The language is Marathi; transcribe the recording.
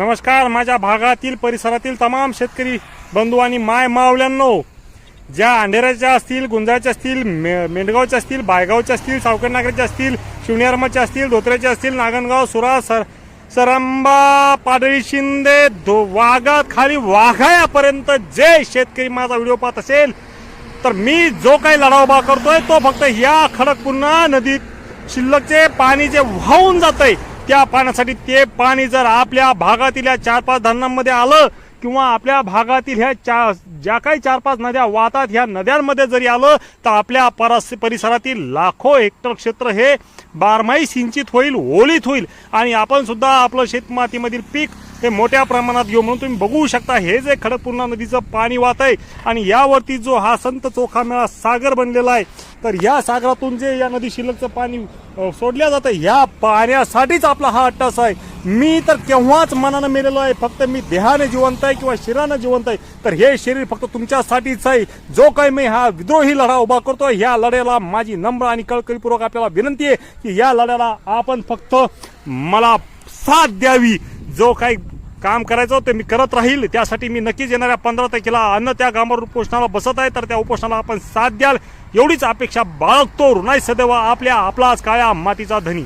नमस्कार माझ्या भागातील परिसरातील तमाम शेतकरी बंधू आणि माय मावल्यांनो ज्या अंधेऱ्याच्या असतील गुंजाच्या असतील मे मेंढगावच्या असतील बायगावच्या असतील सावकर नागरच्या असतील शिवनेरमाच्या असतील धोत्र्याच्या असतील नागनगाव सुरा सर सरंबा पाडळी शिंदे दो वाघात खाली वाघायापर्यंत जे शेतकरी माझा व्हिडिओ पाहत असेल तर मी जो काही लढा उभा करतोय तो फक्त या खडकपूर्णा नदीत शिल्लकचे पाणी जे वाहून आहे त्या पाण्यासाठी ते पाणी जर आपल्या भागातील या चार पाच धरणांमध्ये आलं किंवा आपल्या भागातील ह्या चा ज्या काही चार पाच नद्या वाहतात ह्या नद्यांमध्ये जरी आलं तर आपल्या परस परिसरातील लाखो हेक्टर क्षेत्र हे बारमाही सिंचित होईल ओलीत होईल. आणि आपण सुद्धा आपलं शेतमातीमधील पीक हे मोठ्या प्रमाणात घेऊ म्हणून तुम्ही बघू शकता हे जे खडकपूर्णा नदीचं पाणी वाहत आहे आणि यावरती जो हा संत चोखा मेळा सागर बनलेला आहे तर या सागरातून जे या नदी शिल्लकचं पाणी सोडल्या जातं या पाण्यासाठीच आपला हा अट्टास आहे. मी तर केव्हाच मनानं मेलेलो आहे फक्त मी देहाने जिवंत आहे किंवा शरीरानं जिवंत आहे. तर हे शरीर फक्त तुमच्यासाठीच आहे. जो काही मी हा विद्रोही लढा उभा करतो ह्या लढ्याला माझी नम्र आणि कळकळीपूर्वक आपल्याला विनंती आहे की या लढ्याला आपण फक्त मला साथ द्यावी. जो काही काम करायचं ते मी करत राहील त्यासाठी मी नक्कीच येणाऱ्या पंधरा तारखेला अन्न त्या कामावर उपोषणाला बसत आहे तर त्या उपोषणाला आपण साथ द्याल. एवढीच अपेक्षा बाळगतो. रुणाई सदैव आपल्या आपलाच काळ्या मातीचा धनी.